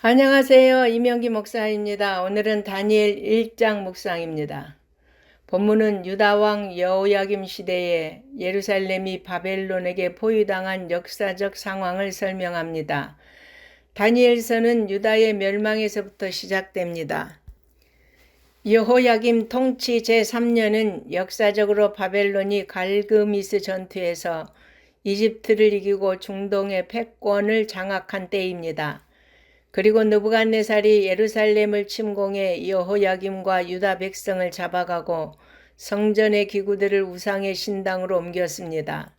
안녕하세요. 이명기 목사입니다. 오늘은 다니엘 1장 묵상입니다. 본문은 유다왕 여호야김 시대에 예루살렘이 바벨론에게 포위당한 역사적 상황을 설명합니다. 다니엘서는 유다의 멸망에서부터 시작됩니다. 여호야김 통치 제3년은 역사적으로 바벨론이 갈그미스 전투에서 이집트를 이기고 중동의 패권을 장악한 때입니다. 그리고 느부갓네살이 예루살렘을 침공해 여호야김과 유다 백성을 잡아가고 성전의 기구들을 우상의 신당으로 옮겼습니다.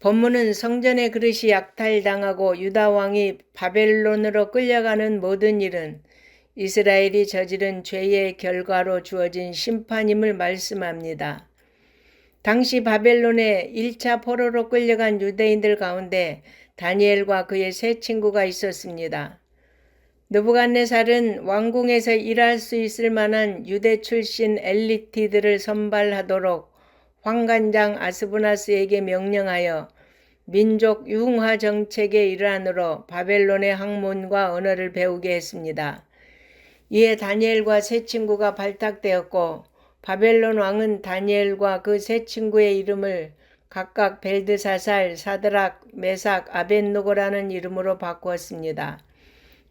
본문은 성전의 그릇이 약탈당하고 유다 왕이 바벨론으로 끌려가는 모든 일은 이스라엘이 저지른 죄의 결과로 주어진 심판임을 말씀합니다. 당시 바벨론에 1차 포로로 끌려간 유대인들 가운데 다니엘과 그의 세 친구가 있었습니다. 느부갓네살은 왕궁에서 일할 수 있을 만한 유대 출신 엘리티들을 선발하도록 황관장 아스부나스에게 명령하여 민족 융화 정책의 일환으로 바벨론의 학문과 언어를 배우게 했습니다. 이에 다니엘과 세 친구가 발탁되었고 바벨론 왕은 다니엘과 그 세 친구의 이름을 각각 벨드사살, 사드락, 메삭, 아벤노고라는 이름으로 바꾸었습니다.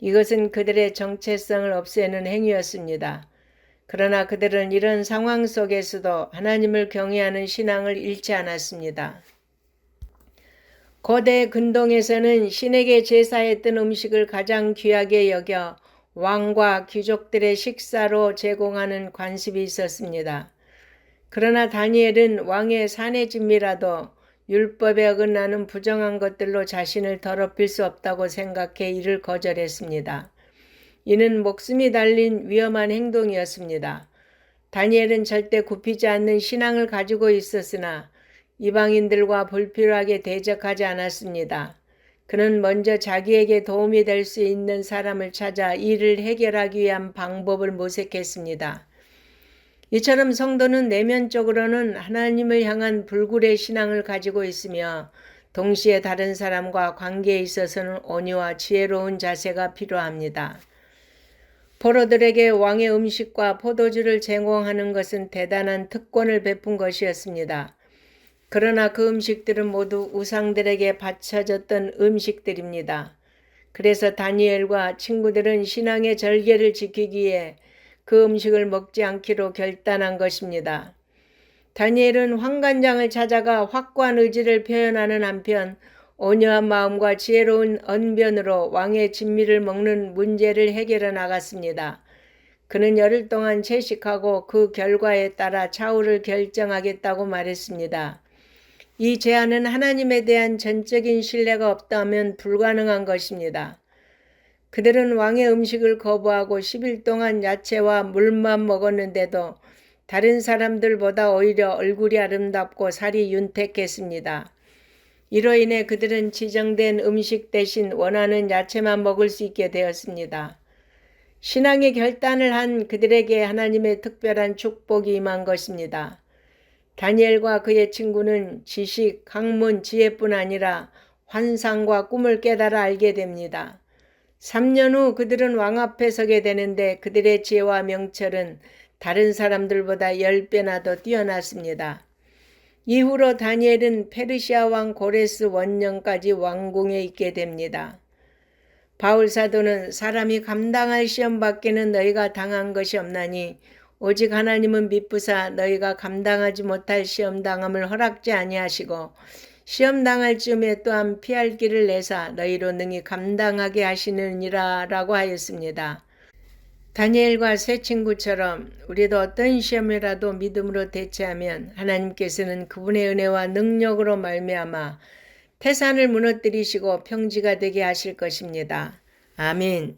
이것은 그들의 정체성을 없애는 행위였습니다. 그러나 그들은 이런 상황 속에서도 하나님을 경외하는 신앙을 잃지 않았습니다. 고대 근동에서는 신에게 제사했던 음식을 가장 귀하게 여겨 왕과 귀족들의 식사로 제공하는 관습이 있었습니다. 그러나 다니엘은 왕의 사내 진미라도 율법에 어긋나는 부정한 것들로 자신을 더럽힐 수 없다고 생각해 이를 거절했습니다. 이는 목숨이 달린 위험한 행동이었습니다. 다니엘은 절대 굽히지 않는 신앙을 가지고 있었으나 이방인들과 불필요하게 대적하지 않았습니다. 그는 먼저 자기에게 도움이 될 수 있는 사람을 찾아 이를 해결하기 위한 방법을 모색했습니다. 이처럼 성도는 내면적으로는 하나님을 향한 불굴의 신앙을 가지고 있으며 동시에 다른 사람과 관계에 있어서는 온유와 지혜로운 자세가 필요합니다. 포로들에게 왕의 음식과 포도주를 제공하는 것은 대단한 특권을 베푼 것이었습니다. 그러나 그 음식들은 모두 우상들에게 바쳐졌던 음식들입니다. 그래서 다니엘과 친구들은 신앙의 절개를 지키기에 그 음식을 먹지 않기로 결단한 것입니다. 다니엘은 황관장을 찾아가 확고한 의지를 표현하는 한편 온유한 마음과 지혜로운 언변으로 왕의 진미를 먹는 문제를 해결해 나갔습니다. 그는 열흘 동안 채식하고 그 결과에 따라 차후를 결정하겠다고 말했습니다. 이 제안은 하나님에 대한 전적인 신뢰가 없다면 불가능한 것입니다. 그들은 왕의 음식을 거부하고 10일 동안 야채와 물만 먹었는데도 다른 사람들보다 오히려 얼굴이 아름답고 살이 윤택했습니다. 이로 인해 그들은 지정된 음식 대신 원하는 야채만 먹을 수 있게 되었습니다. 신앙의 결단을 한 그들에게 하나님의 특별한 축복이 임한 것입니다. 다니엘과 그의 친구는 지식, 학문, 지혜뿐 아니라 환상과 꿈을 깨달아 알게 됩니다. 3년 후 그들은 왕 앞에 서게 되는데 그들의 지혜와 명철은 다른 사람들보다 10배나 더 뛰어났습니다. 이후로 다니엘은 페르시아 왕 고레스 원년까지 왕궁에 있게 됩니다. 바울 사도는 사람이 감당할 시험 밖에는 너희가 당한 것이 없나니 오직 하나님은 미쁘사 너희가 감당하지 못할 시험 당함을 허락지 아니하시고 시험 당할 즈음에 또한 피할 길을 내사 너희로 능히 감당하게 하시느니라 라고 하였습니다. 다니엘과 새 친구처럼 우리도 어떤 시험이라도 믿음으로 대처하면 하나님께서는 그분의 은혜와 능력으로 말미암아 태산을 무너뜨리시고 평지가 되게 하실 것입니다. 아멘.